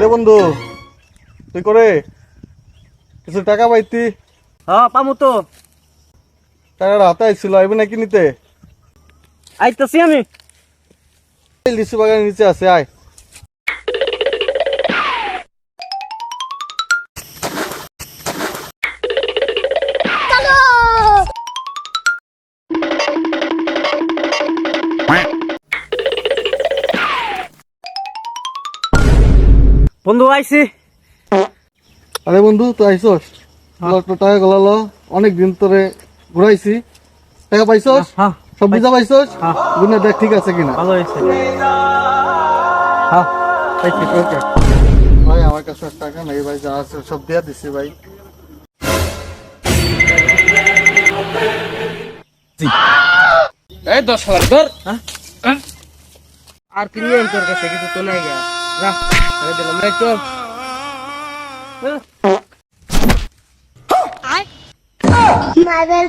রে বন্ধু তুই করে কিছু টাকা পাইতি? হ্যাঁ পামু তো। টাকাটা হাতে আইছিল আইবে নাকি নিতে? আইতাছি আমি। লিচু বাগানের নিচে আছে আয়। বন্ধু আইছি। আরে বন্ধু তুই তো টাকা গলালো অনেক দিন তোরে ঘুরাইছি। টাকা পাইছস? হ্যাঁ সব বুঝা পাইছস? হ্যাঁ। গুনে দেখ ঠিক আছে কিনা? ভালো হয়েছে। হ্যাঁ পাইছি ওকে ভাই আমার কাছে টাকা নেই ভাই যা আছে সব দিয়া দিছি ভাই। এই দশ হাজার ধর। আর কি নিয়ে তোর কাছে কিছু তো নাই গা। রাখ দিলাম। রে চল। Mother,